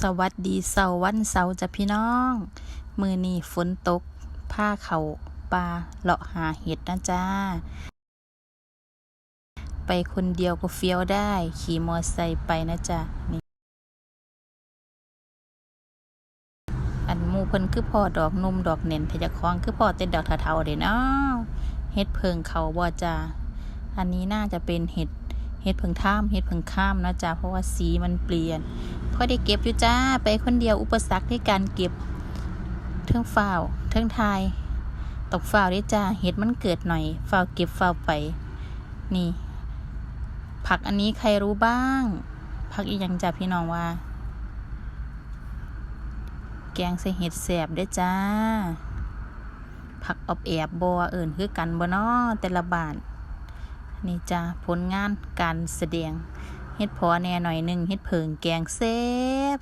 สวัสดีเสาร์วันเสาร์จ้ะพี่น้อง มือนี้ฝนตก ผ้าเขาปลาเลาะหาเห็ดนะจ้า ไปคนเดียวก็เฟี้ยวได้ ขี่มอไซค์ไปนะจ๊ะนี่อันมูเพิ่นคือพ่อดอกนมดอกเน่นทะยะคองคือพ่อเต็ดดอกเทาๆเด้เนาะเฮ็ดเพิงเขาบ่จ้าอันนี้น่าจะเป็นเห็ดเห็ดเพิงท่ามเห็ดเพิงข้ามนะจ๊ะเพราะว่าสีมันเปลี่ยน พอได้เก็บอยู่จ้าไปคนเดียวอุปสรรคในการเก็บเทิงฝ้าวเทิงทายตกฝ้าวได้จ้าเห็ดมันเกิดหน่อยฝ้าวเก็บฝ้าวไป นี่ ผักอันนี้ใครรู้บ้าง ผักอีกอย่างจ้าพี่น้องว่า แกงใส่เห็ดแสบได้จ้า ผักอบแอบบัวเอิ่นคือกันบ่นอแต่ละบานนี่จ้าผลงานการแสดง เฮ็ดพอแน่หน่อยหนึ่งเฮ็ดเพิงแกงเซฟ